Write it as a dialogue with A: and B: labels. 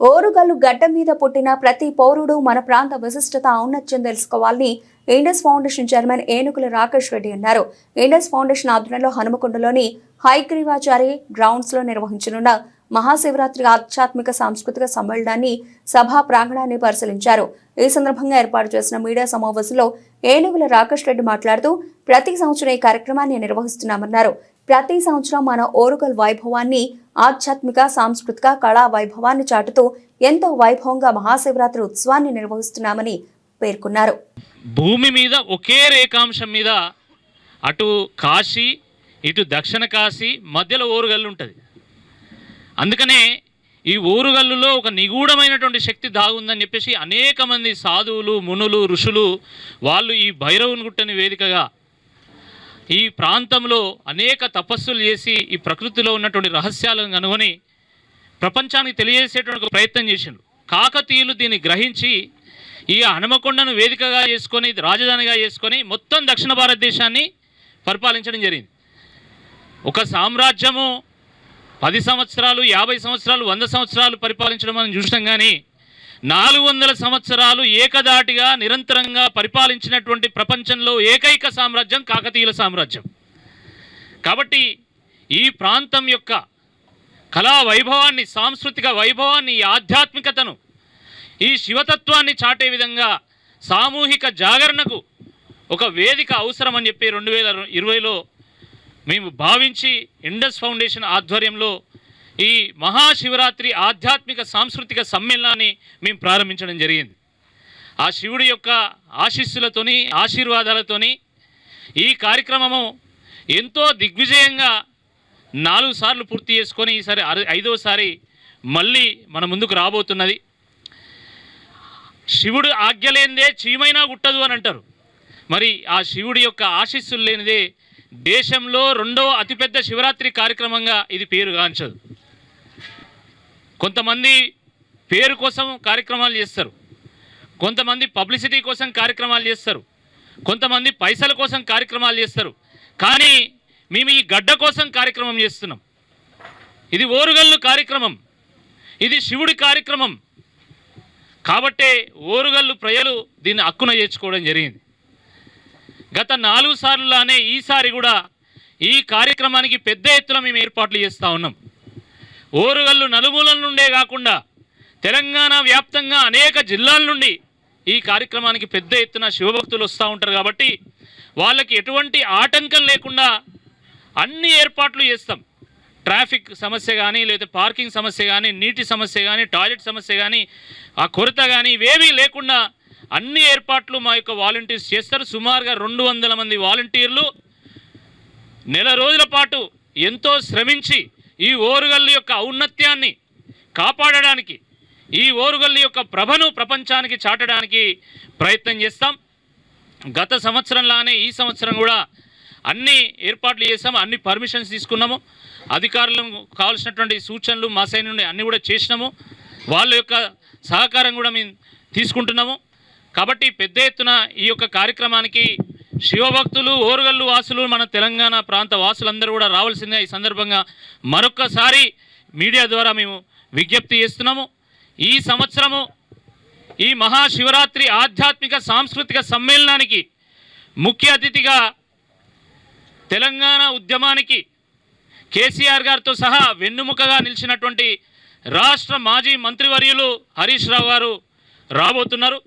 A: ఓరుగల్లు గడ్డ మీద పుట్టిన ప్రతి పౌరుడు మన ప్రాంత విశిష్టత ఔన్నత్యం తెలుసుకోవాలని ఇండస్ ఫౌండేషన్ చైర్మన్ ఏనుగుల రాకేష్ రెడ్డి అన్నారు. ఇండస్ ఫౌండేషన్ ఆధ్వర్యంలో హనుమకొండలోని హైగ్రీవాచారి గ్రౌండ్స్లో నిర్వహించనున్న మహాశివరాత్రి ఆధ్యాత్మిక సాంస్కృతిక సమ్మేళనాన్ని సభా ప్రాంగణాన్ని పరిశీలించారు. ఈ సందర్భంగా ఏర్పాటు చేసిన మీడియా సమావేశంలో ఏనుగుల రాకేష్ రెడ్డి మాట్లాడుతూ ప్రతి సంవత్సరం ఈ కార్యక్రమాన్ని నిర్వహిస్తున్నామన్నారు. ప్రతి సంవత్సరం మన ఓరుగల్ వైభవాన్ని ఆధ్యాత్మిక సాంస్కృతిక కళా వైభవాన్ని చాటుతూ ఎంతో వైభవంగా మహాశివరాత్రి ఉత్సవాన్ని నిర్వహిస్తున్నామని పేర్కొన్నారు.
B: భూమి మీద ఒకే రేఖాంశం మీద అటు కాశీ ఇటు దక్షిణ కాశీ మధ్యలో ఓరుగల్లు ఉంటుంది. అందుకనే ఈ ఊరుగల్లులో ఒక నిగూఢమైనటువంటి శక్తి దాగుందని చెప్పేసి అనేక మంది సాధువులు మునులు ఋషులు వాళ్ళు ఈ భైరవుని గుట్టని వేదికగా ఈ ప్రాంతంలో అనేక తపస్సులు చేసి ఈ ప్రకృతిలో ఉన్నటువంటి రహస్యాలను కనుగొని ప్రపంచానికి తెలియజేసేటువంటి ఒక ప్రయత్నం చేసిండ్రు కాకతీయులు దీన్ని గ్రహించి ఈ హనుమకొండను వేదికగా చేసుకొని రాజధానిగా చేసుకొని మొత్తం దక్షిణ భారతదేశాన్ని పరిపాలించడం జరిగింది. ఒక సామ్రాజ్యము పది సంవత్సరాలు యాభై సంవత్సరాలు వంద సంవత్సరాలు పరిపాలించడం మనం చూసినాం కానీ నాలుగు వందల సంవత్సరాలు ఏకదాటిగా నిరంతరంగా పరిపాలించినటువంటి ప్రపంచంలో ఏకైక సామ్రాజ్యం కాకతీయుల సామ్రాజ్యం. కాబట్టి ఈ ప్రాంతం యొక్క కళా వైభవాన్ని సాంస్కృతిక వైభవాన్ని ఈ ఆధ్యాత్మికతను ఈ శివతత్వాన్ని చాటే విధంగా సామూహిక జాగరణకు ఒక వేదిక అవసరమని చెప్పి రెండు వేల ఇరవైలో మేము భావించి ఇండస్ ఫౌండేషన్ ఆధ్వర్యంలో ఈ మహాశివరాత్రి ఆధ్యాత్మిక సాంస్కృతిక సమ్మేళనాన్ని మేము ప్రారంభించడం జరిగింది. ఆ శివుడి యొక్క ఆశీస్సులతోని ఆశీర్వాదాలతోని ఈ కార్యక్రమము ఎంతో దిగ్విజయంగా నాలుగు సార్లు పూర్తి చేసుకొని ఈసారి ఐదోసారి మళ్ళీ మన ముందుకు రాబోతున్నది. శివుడు ఆజ్ఞ లేనిదే చీమైనా గుట్టదు అని అంటారు. మరి ఆ శివుడి యొక్క ఆశీస్సులు లేనిదే దేశంలో రెండో అతిపెద్ద శివరాత్రి కార్యక్రమంగా ఇది పేరుగాంచదు కొంతమంది పేరు కోసం కార్యక్రమాలు చేస్తారు. కొంతమంది పబ్లిసిటీ కోసం కార్యక్రమాలు చేస్తారు. కొంతమంది పైసల కోసం కార్యక్రమాలు చేస్తారు. కానీ మేము ఈ గడ్డ కోసం కార్యక్రమం చేస్తున్నాం. ఇది ఓరుగల్లు కార్యక్రమం. ఇది శివుడి కార్యక్రమం. కాబట్టే ఓరుగల్లు ప్రజలు దీన్ని హక్కున చేర్చుకోవడం జరిగింది. గత నాలుగు సార్లులానే ఈసారి కూడా ఈ కార్యక్రమానికి పెద్ద ఎత్తున మేము ఏర్పాట్లు చేస్తూ ఉన్నాం. ఓరుగల్లు నలుమూలల నుండే కాకుండా తెలంగాణ వ్యాప్తంగా అనేక జిల్లాల నుండి ఈ కార్యక్రమానికి పెద్ద ఎత్తున శివభక్తులు వస్తూ ఉంటారు కాబట్టి వాళ్ళకి ఎటువంటి ఆటంకం లేకుండా అన్ని ఏర్పాట్లు చేస్తాం. ట్రాఫిక్ సమస్య కానీ లేదా పార్కింగ్ సమస్య కానీ నీటి సమస్య కానీ టాయిలెట్ సమస్య కానీ ఆ కొరత కానీ ఇవేమీ లేకుండా అన్ని ఏర్పాట్లు మా యొక్క వాలంటీర్స్ చేస్తారు. సుమారుగా రెండు వందల మంది వాలంటీర్లు నెల రోజుల పాటు ఎంతో శ్రమించి ఈ ఓరుగల్లు యొక్క ఔన్నత్యాన్ని కాపాడడానికి ఈ ఓరుగల్లు యొక్క ప్రభను ప్రపంచానికి చాటడానికి ప్రయత్నం చేస్తాం. గత సంవత్సరంలానే ఈ సంవత్సరం కూడా అన్ని ఏర్పాట్లు చేసాము అన్ని పర్మిషన్స్ తీసుకున్నాము. అధికారులకు కావాల్సినటువంటి సూచనలు మా సైన్ నుండి అన్నీ కూడా చేసినాము. వాళ్ళ యొక్క సహకారం కూడా మేము తీసుకుంటున్నాము. కాబట్టి పెద్ద ఎత్తున ఈ యొక్క కార్యక్రమానికి శివభక్తులు ఓరుగల్లు వాసులు మన తెలంగాణ ప్రాంత వాసులందరూ కూడా రావాల్సిందే. ఈ సందర్భంగా మరొక్కసారి మీడియా ద్వారా మేము విజ్ఞప్తి చేస్తున్నాము. ఈ సంవత్సరము ఈ మహాశివరాత్రి ఆధ్యాత్మిక సాంస్కృతిక సమ్మేళనానికి ముఖ్య అతిథిగా తెలంగాణ ఉద్యమానికి కేసీఆర్ గారితో సహా వెన్నుముకగా నిలిచినటువంటి రాష్ట్ర మాజీ మంత్రివర్యులు హరీష్ రావు గారు రాబోతున్నారు.